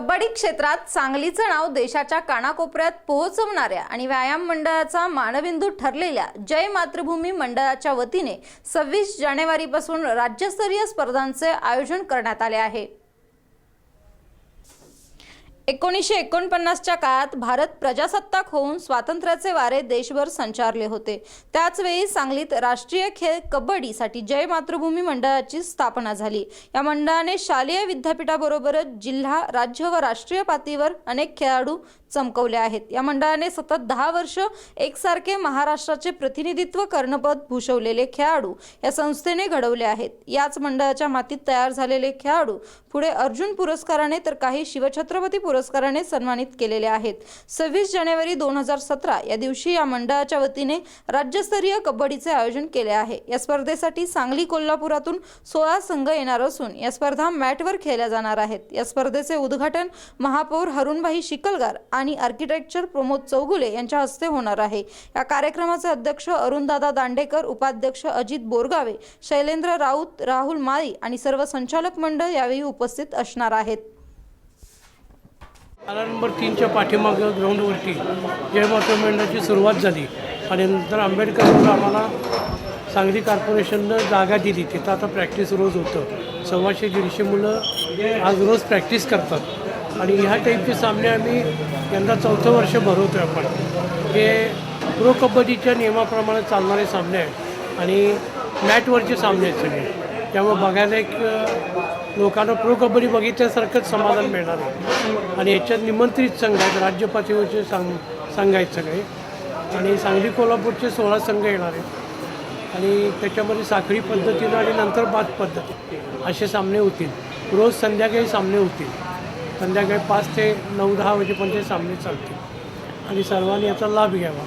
कबड्डी क्षेत्रात सांगलीचं नाव देशाच्या कानाकोपऱ्यात पोहोचवणाऱ्या आणि व्यायाम मंडळाचा मानबिंदू ठरलेल्या जय मातृभूमी मंडळाच्या वतीने सव्वीस जानेवारीपासून राज्यस्तरीय स्पर्धांचे आयोजन करण्यात आले आहे. एकोणीसशे एकोणपन्नासच्या काळात भारत प्रजासत्ताक होऊन स्वातंत्र्याचे वारे देशभर संचारले होते. त्याचवेळी सांगलीत राष्ट्रीय खेळ कबड्डीसाठी जय मातृभूमी मंडळाची स्थापना झाली. या मंडळाने शालेय विद्यापीठाबरोबरच जिल्हा राज्य व राष्ट्रीय पातळीवर अनेक खेळाडू चमकवले आहेत. या मंडळाने सतत दहा वर्ष एकसारखे महाराष्ट्राचे प्रतिनिधित्व कर्णपद भूषवलेले खेळाडू या संस्थेने घडवले आहेत. याच मंडळाच्या मातीत तयार झालेले खेळाडू पुढे अर्जुन पुरस्काराने तर काही शिवछत्रपती पुरस्काराने सन्मानित केलेले आहेत. सव्वीस जानेवारी दोन हजार सतरा या दिवशी या मंडळाच्या वतीने राज्यस्तरीय कबड्डीचे आयोजन केले आहे. या स्पर्धेसाठी सांगली कोल्हापुरातून सोळा संघ येणार असून या स्पर्धा मॅटवर खेळल्या जाणार आहेत. या स्पर्धेचे उद्घाटन महापौर हरुणभाई शिकलगार आणि आर्किटेक्चर प्रमोद चौगुले यांच्या हस्ते होणार आहे. या कार्यक्रमाचे अध्यक्ष अरुणदादा दांडेकर उपाध्यक्ष अजित बोरगावे शैलेंद्र राऊत राहुल माळी आणि सर्व संचालक मंडळ यावेळी उपस्थित असणार आहेत. शाळा नंबर तीनच्या पाठीमागं ग्राउंडवरती जय माता मेंढाची सुरुवात झाली. आणि नंतर आंबेडकर आम्हाला सांगली कॉर्पोरेशननं जागा दिली. तिथं आता प्रॅक्टिस रोज होतं. सव्वाशे दीडशे मुलं आज रोज प्रॅक्टिस करतात. आणि ह्या टाईपचे सामने आम्ही यंदा चौथं वर्ष भरवतो आहे आपण. हे प्रो कबड्डीच्या नियमाप्रमाणे चालणारे सामने आहेत. आणि मॅटवरचे सामने आहेत सगळे. त्यामुळे बघायला एक लोकांना प्रो कबड्डी बघितल्यासारखंच समाधान मिळणार आहे. आणि याच्यात निमंत्रित संघ आहेत. राज्य पातळीवरचे संघ संघ आहेत सगळे. आणि सांगली कोल्हापूरचे सोळा संघ येणार आहेत. आणि त्याच्यामध्ये साखळी पद्धतीनं आणि नंतर बाद पद्धती असे सामने होतील. रोज संध्याकाळी सामने होतील. संध्याकाळी पाच ते नऊ दहा वाजेपर्यंत सामने चालतील. आणि सर्वांनी याचा लाभ घ्यावा.